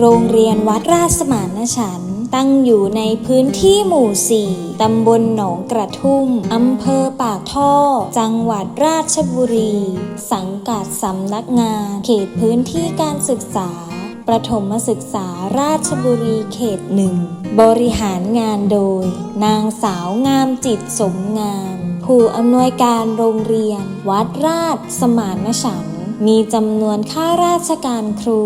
โรงเรียนวัดราชสมานฉันตั้งอยู่ในพื้นที่หมู่ 4 ตำบลหนองกระทุ่ม อำเภอปากท่อ จังหวัดราชบุรี สังกัดสำนักงาน เขตพื้นที่การศึกษา ประถมศึกษาราชบุรีเขตหนึ่ง บริหารงานโดย นางสาวงามจิตสมงาม ผู้อำนวยการโรงเรียน วัดราชสมานฉัน มีจำนวนข้าราชการครู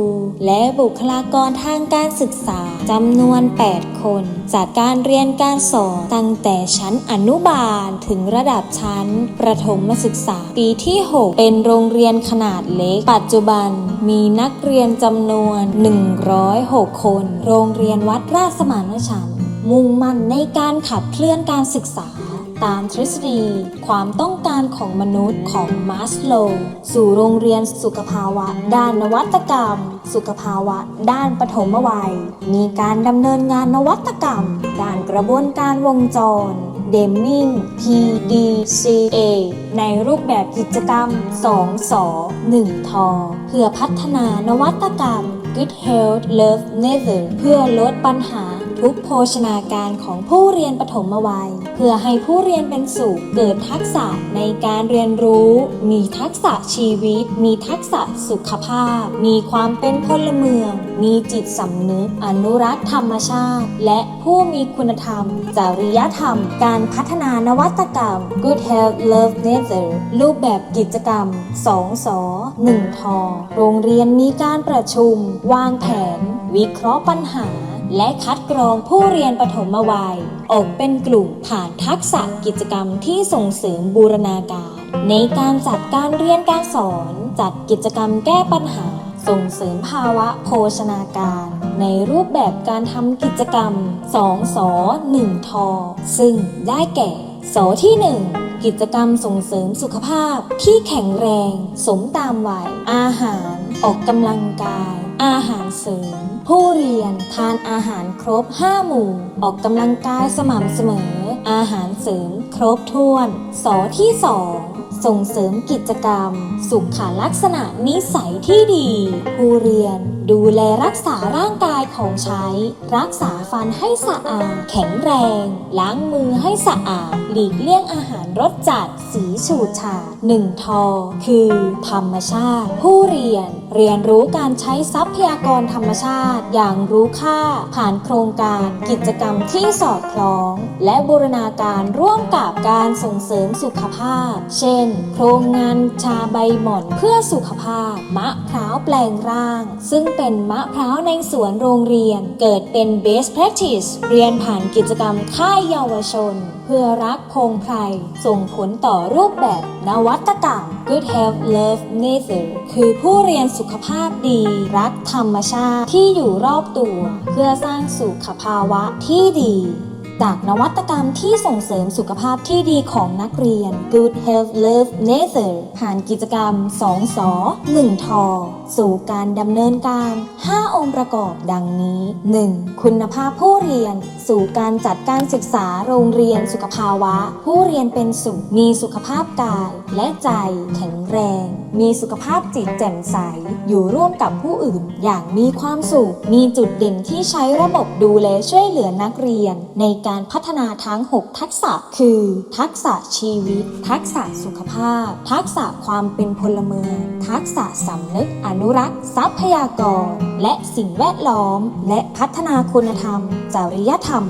และบุคลากรทางการศึกษาจำนวน 8 คน จากการเรียนการสอนตั้งแต่ชั้นอนุบาลถึงระดับชั้น ประถมศึกษา ปีที่ 6 เป็นโรงเรียนขนาดเล็ก ปัจจุบันมีนักเรียนจำนวน 106 คน โรงเรียนวัดราชสมานฉันท์มุ่งมั่นในการขับเคลื่อนการศึกษา ตามทฤษฎี ความต้องการของมนุษย์ของมาสโล สู่โรงเรียนสุขภาวะ ด้านนวัตกรรม สุขภาวะ ด้านปฐมวัย มีการดำเนินงานนวัตกรรม ด้านกระบวนการวงจรเดมมิง PDCA ในรูปแบบกิจกรรม 2สอ1ทอเพื่อพัฒนานวัตกรรม Good Health Love Nether เพื่อลดปัญหา ทุกโภชนาการของผู้เรียนปฐมวัย เพื่อให้ผู้เรียนเป็นสุขเกิดทักษะในการเรียนรู้ มีทักษะชีวิต มีทักษะสุขภาพ มีความเป็นพลเมือง มีจิตสำนึก อนุรักษ์ธรรมชาติ และผู้มีคุณธรรม จริยธรรม การพัฒนานวัตกรรม Good Health Love Nether รูปแบบกิจกรรม 2สอ1ทอโรงเรียนมีการประชุม วางแผน วิเคราะห์ปัญหา และคัดกรองผู้เรียนปฐมวัย ออกเป็นกลุ่มผ่านทักษะกิจกรรมที่ส่งเสริมบูรณาการ ในการจัดการเรียนการสอน จัดกิจกรรมแก้ปัญหา ส่งเสริมภาวะโภชนาการ ในรูปแบบการทำกิจกรรม2สอ1ทอซึ่งได้แก่สอที่ 1กิจกรรมส่งเสริมสุขภาพที่แข็งแรง สมตามวัย อาหาร ออกกำลังกาย อาหารเสริม ผู้เรียนทานอาหารครบ 5 หมู่ ออกกำลังกายสม่ำเสมอ อาหารเสริมครบถ้วน สอที่ 2 ส่งเสริมกิจกรรม สุขลักษณะนิสัยที่ดี ผู้เรียนดูแลรักษาร่างกายของใช้ รักษาฟันให้สะอาด แข็งแรง ล้างมือให้สะอาด หลีกเลี่ยงอาหารรสจัด สีฉูดฉาดหนึ่งทอ คือ ธรรมชาติ ผู้เรียน เรียนรู้การใช้ทรัพยากรธรรมชาติอย่างรู้ค่า ผ่านโครงการกิจกรรมที่สอดคล้อง และบูรณาการร่วมกับการส่งเสริมสุขภาพ เช่น โครงงานชาใบหม่อนเพื่อสุขภาพ มะพร้าวแปลงร่าง ซึ่งเป็นมะพร้าวในสวนโรงเรียน เกิดเป็น best practice เรียนผ่านกิจกรรมค่ายเยาวชน เพื่อรักพงไพรส่งผลต่อรูปแบบนวัตกรรม Good Health Love Nature คือผู้เรียนสุขภาพดี รักธรรมชาติที่อยู่รอบตัว เพื่อสร้างสุขภาวะที่ดี จากนวัตกรรมที่ส่งเสริมสุขภาพที่ดีของนักเรียน Good Health Love Nature ผ่านกิจกรรม 2สอ1ทอสู่การดำเนินการ 5 องค์ประกอบดังนี้ 1. คุณภาพผู้เรียน สู่การจัดการศึกษาโรงเรียนสุขภาวะ ผู้เรียนเป็นสุขมีสุขภาพกายและใจแข็งแรงมีสุขภาพจิตแจ่มใส อยู่ร่วมกับผู้อื่น อย่างมีความสุข มีจุดเด่นที่ใช้ระบบดูแลช่วยเหลือนักเรียน ในการพัฒนาทั้ง 6 ทักษะ คือ ทักษะชีวิต ทักษะสุขภาพ ทักษะความเป็นพลเมือง ทักษะสำนึกอนุรักษ์ ทรัพยากร และสิ่งแวดล้อม และพัฒนาคุณธรรม จริยธรรม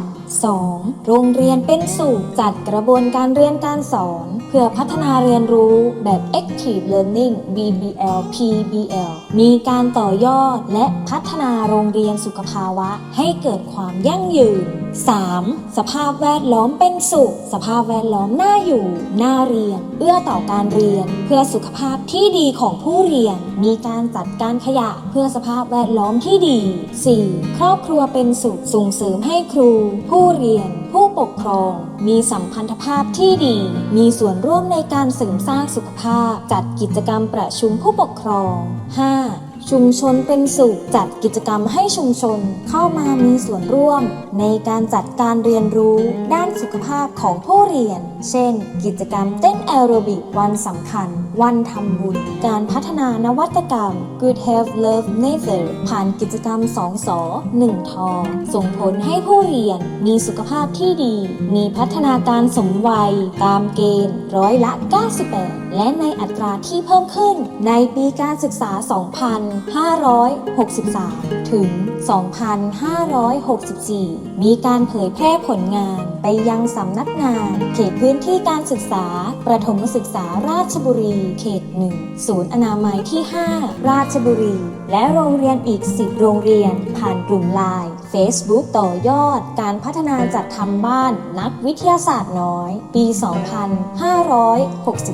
2. โรงเรียนเป็นสุขจัดกระบวนการเรียนการสอน เพื่อพัฒนาเรียนรู้แบบ Active Learning BBL PBL มีการต่อยอดและพัฒนาโรงเรียนสุขภาวะให้เกิดความยั่งยืน 3. สภาพแวดล้อมเป็นสุข สภาพแวดล้อมน่าอยู่ น่าเรียน เอื้อต่อการเรียน เพื่อสุขภาพที่ดีของผู้เรียน มีการจัดการขยะเพื่อสภาพแวดล้อมที่ดี 4. ครอบครัวเป็นสุข ส่งเสริมให้ครู ผู้เรียน ผู้ปกครอง มีสัมพันธภาพที่ดี มีส่วนร่วมในการเสริมสร้างสุขภาพ จัดกิจกรรมประชุมผู้ปกครอง 5. ชุมชนเป็นสุขจัดกิจกรรมให้ชุมชนเข้ามามีส่วนร่วม ในการจัดการเรียนรู้ด้านสุขภาพของผู้เรียน เช่น กิจกรรมเต้นแอโรบิกวันสำคัญ วันทำบุญ การพัฒนานวัตกรรม Good Health Love Nature ผ่านกิจกรรม 2 สอ1ทอส่งผลให้ผู้เรียนมีสุขภาพที่ดี มีพัฒนาการสมวัย ตามเกณฑ์ร้อยละ 98 และในอัตราที่เพิ่มขึ้น ในปีการศึกษา 2000 2563 ถึง 2564 มีการเผยแพร่ผลงานไปยังสำนักงาน เขตพื้นที่การศึกษา ประถมศึกษาราชบุรี เขต 1 ศูนย์อนามัยที่ 5 ราชบุรี และโรงเรียนอีก 10 โรงเรียน ผ่านกลุ่มไลน์ Facebook ต่อยอด การพัฒนาจัดทำบ้านนักวิทยาศาสตร์น้อย ปี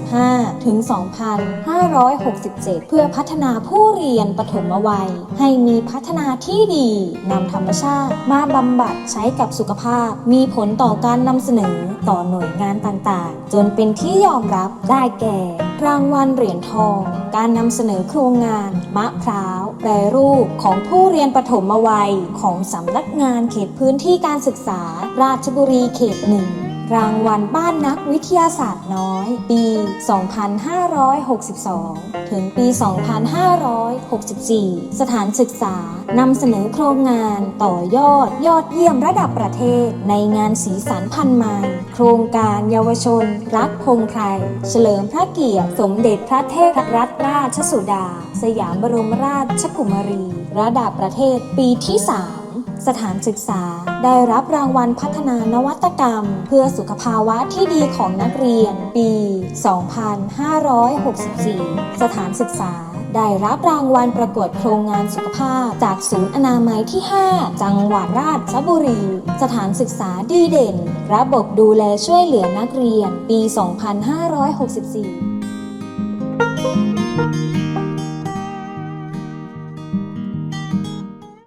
2565 ถึง 2567 เพื่อพัฒนาผู้เรียนปฐมวัย ให้มีพัฒนาที่ดีนำธรรมชาติ มาบำบัดใช้กับสุขภาพ มีผลต่อการนำเสนอต่อหน่วยงานต่างๆ จนเป็นที่ยอมรับได้แก่ รางวัลเหรียญทอง การนำเสนอโครงงาน มะพร้าวแปรรูปของผู้เรียนปฐมวัยของสำนักงานเขตพื้นที่การศึกษา ราชบุรีเขตหนึ่ง รางวัลบ้านนักวิทยาศาสตร์น้อย ปี 2562 ถึงปี 2564 สถานศึกษานำเสนอโครงงานต่อยอดยอดเยี่ยมระดับประเทศ ในงานสีสันพันไม้โครงการเยาวชน รักพงไพรเฉลิมพระเกียรติ สมเด็จพระเทพรัตนราชสุดา สยามบรมราชกุมารี ระดับประเทศปีที่ 3 สถานศึกษาได้รับรางวัลพัฒนานวัตกรรม เพื่อสุขภาวะที่ดีของนักเรียน ปี 2564 สถานศึกษาได้รับรางวัลประกวดโครงงานสุขภาพ จากศูนย์อนามัยที่ 5 จังหวัดราชบุรี สถานศึกษาดีเด่น ระบบดูแลช่วยเหลือนักเรียน ปี 2564